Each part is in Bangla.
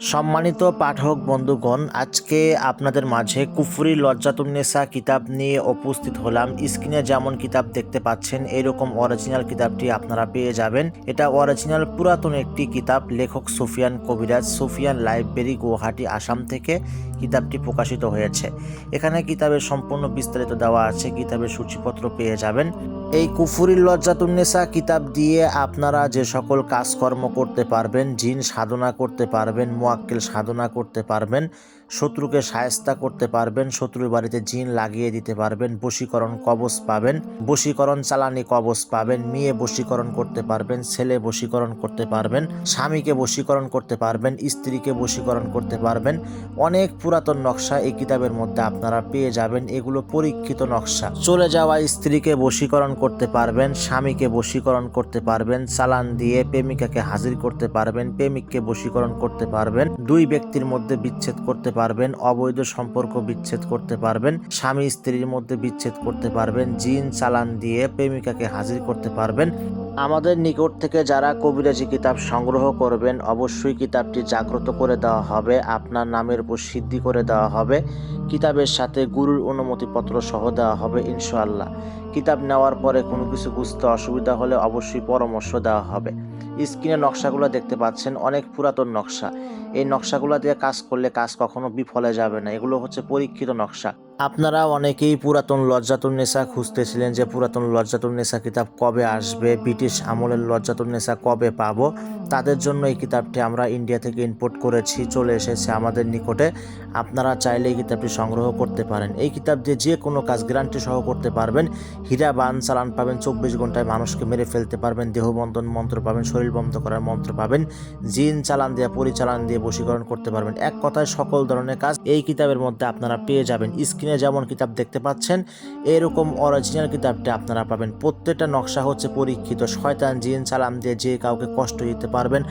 সম্মানিত পাঠক বন্ধুগণ, আজকে আপনাদের মাঝে কুফরি লজ্জাতুন্নেসা কিতাব নিয়ে উপস্থিত হলাম। স্ক্রিনে যেমন কিতাব দেখতে পাচ্ছেন, এরকম অরিজিনাল কিতাবটি আপনারা পেয়ে যাবেন। এটা অরিজিনাল পুরাতন একটি কিতাব, লেখক সুফিয়ান কবিরাজ, সুফিয়ান লাইব্রেরি, গুয়াহাটি, আসাম থেকে কিতাবটি প্রকাশিত হয়েছে। এখানে কিতাবের সম্পূর্ণ বিস্তারিত দেওয়া আছে, কিতাবের সূচিপত্র পেয়ে যাবেন। এই কুফুরির লজ্জাতুন্নেসা কিতাব দিয়ে আপনারা যে সকল কাজকর্ম করতে পারবেন, জিন সাধনা করতে পারবেন মোয়াক্কেল সাধনা করতে পারবেন। শত্রুকে সায়স্তা করতে পারবেন, শত্রুর বাড়িতে জিন লাগিয়ে দিতে পারবেন, বশীকরণ কবচ পাবেন, বশীকরণ চালানি কবচ পাবেন, মেয়ে বশীকরণ করতে পারবেন, ছেলে বশীকরণ করতে পারবেন, স্বামীকে বশীকরণ করতে পারবেন, স্ত্রীকে বশীকরণ করতে পারবেন। অনেক পুরাতন নকশা এই কিতাবের মধ্যে আপনারা পেয়ে যাবেন, এগুলো পরীক্ষিত নকশা। চলে যাওয়া স্ত্রীকে বশীকরণ করতে পারবেন, স্বামীকে বশীকরণ করতে পারবেন, চালান দিয়ে প্রেমিকাকে হাজির করতে পারবেন, প্রেমিককে বশীকরণ করতে পারবেন, দুই ব্যক্তির মধ্যে বিচ্ছেদ করতে পারবেন, অবৈধ সম্পর্ক বিচ্ছেদ করতে পারবেন, স্বামী স্ত্রীর মধ্যে বিচ্ছেদ করতে পারবেন, জিন চালান দিয়ে প্রেমিকাকে হাজির করতে পারবেন। আমাদের নিকট থেকে যারা কবিরাজি কিতাব সংগ্রহ করবেন, অবশ্যই কিতাবটি জাগ্রত করে দেওয়া হবে, আপনার নামের উপর সিদ্ধি করে দেওয়া হবে। কিতাবের সাথে গুরুর অনুমতিপত্র সহ দেওয়া হবে, ইনশাআল্লাহ। কিতাব নেওয়ার পরে কোনো কিছু বুঝতে অসুবিধা হলে অবশ্যই পরামর্শ দেওয়া হবে। স্ক্রিনে নকশাগুলো দেখতে পাচ্ছেন, অনেক পুরাতন নকশা। এই নকশাগুলো দিয়ে কাজ করলে কাজ কখনো বিফলে যাবে না। এগুলো হচ্ছে পরীক্ষিত নকশা। আপনারা অনেকেই পুরাতন লজ্জাতুন্নেসা খুঁজতেছিলেন যে পুরাতন লজ্জাতুন্নেসা কিতাব কবে আসবে, ব্রিটিশ আমলের লজ্জাতুন্নেসা কবে পাবো? তাদের জন্য এই কিতাবটি আমরা ইন্ডিয়া থেকে ইম্পোর্ট করেছি, চলে এসেছে আমাদের নিকটে। আপনারা চাইলে এই কিতাবটি সংগ্রহ করতে পারেন। এই কিতাব দিয়ে যে কোনো কাজ গ্যারান্টি সহ করতে পারবেন। হীরা বান চালান পাবেন, চব্বিশ ঘন্টায় মানুষকে মেরে ফেলতে পারবেন দেহবন্ধন মন্ত্র পাবেন, শরীর বন্ধ করার মন্ত্র পাবেন, জিন চালান দিয়ে, পরিচালন দিয়ে বশীকরণ করতে পারবেন। এক কথায় সকল ধরনের কাজ এই কিতাবের মধ্যে আপনারা পেয়ে যাবেন। স্ক্রিনে যেমন কিতাব দেখতে পাচ্ছেন, এরকম অরিজিনাল কিতাবটি আপনারা পাবেন। প্রত্যেকটা নকশা হচ্ছে পরীক্ষিত। শয়তান, জিন চালান দিয়ে যে কাউকে কষ্ট দিতে পারবেন,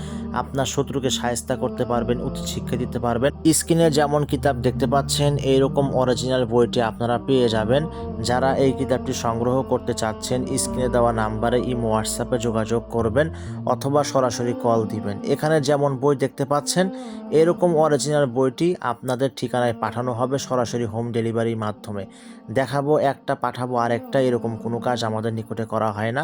আপনার শত্রুকে সায়স্তা করতে পারবেন, উচিত শিক্ষা দিতে পারবেন। স্ক্রিনে যেমন কিতাব দেখতে পাচ্ছেন এইরকম অরিজিনাল বইটি আপনারা পেয়ে যাবেন। যারা এই কিতাবটি সংগ্রহ করতে চাচ্ছেন, স্ক্রিনে দেওয়া নাম্বারে ইমো, হোয়াটসঅ্যাপে যোগাযোগ করবেন অথবা সরাসরি কল দিবেন। এখানে যেমন বই দেখতে পাচ্ছেন এরকম অরিজিনাল বইটি আপনাদের ঠিকানায় পাঠানো হবে সরাসরি হোম ডেলিভারির মাধ্যমে। দেখাবো, একটা পাঠাবো, আরেকটা, এরকম কোনো কাজ আমাদের নিকটে করা হয় না।